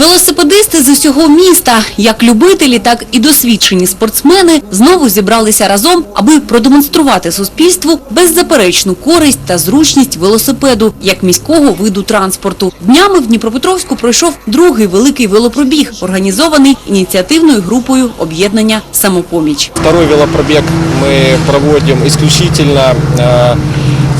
Велосипедисти з усього міста, як любителі, так і досвідчені спортсмени, знову зібралися разом, аби продемонструвати суспільству беззаперечну користь та зручність велосипеду як міського виду транспорту. Днями в Дніпропетровську пройшов другий великий велопробіг, організований ініціативною групою об'єднання «Самопоміч». Второй велопробег мы проводим исключительно э,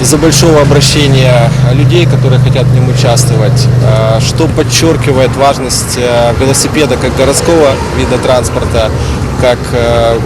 из-за большого обращения людей, которые хотят в нем участвовать, э, что подчеркивает важность э, велосипеда как городского вида транспорта, как э,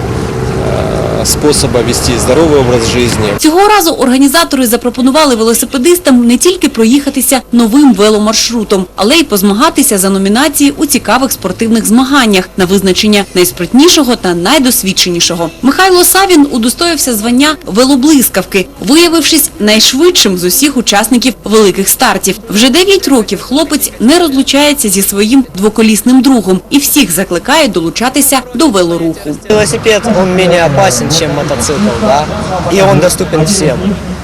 э, способа вести здоровый образ жизни. Цього разу організатори запропонували велосипедистам не тільки проїхатися новим веломаршрутом, але й позмагатися за номінації у цікавих спортивних змаганнях на визначення найспритнішого та найдосвідченішого. Михайло Савін удостоївся звання велоблискавки, виявившись найшвидшим з усіх учасників великих стартів. Вже 9 років хлопець не розлучається зі своїм двоколісним другом і всіх закликає долучатися до велоруху. Велосипед, он менее опасен, чем мотоцикл, да, и он доступен всем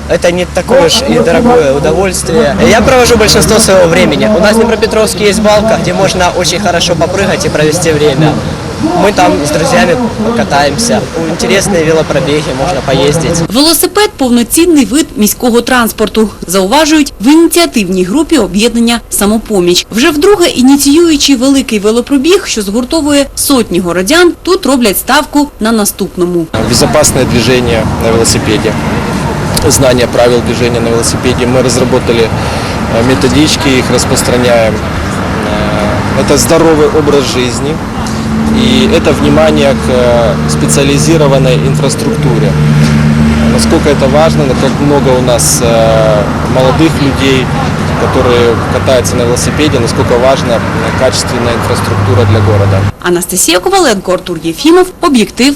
Это не такое уж и дорогое удовольствие. Я провожу большинство своего времени. У нас в Днепропетровске есть балка, где можно очень хорошо попрыгать и провести время. Мы там с друзьями катаемся. Интересные велопробеги, можно поездить. Велосипед – повноцінний вид міського транспорту, зауважують в ініціативній групі об'єднання «Самопоміч». Вже вдруге ініціюючи великий велопробіг, що згуртовує сотні городян, тут роблять ставку на наступному. Безопасное движение на велосипеде, знание правил движения на велосипеде. Мы разработали э, методички, их распространяем. Э, Это здоровый образ жизни и это внимание к э, специализированной инфраструктуре. Насколько это важно, как много у нас э, молодых людей, которые катаются на велосипеде, насколько важна э, качественная инфраструктура для города. Анастасія Коваленко, Артур Єфімов, Об'єктив,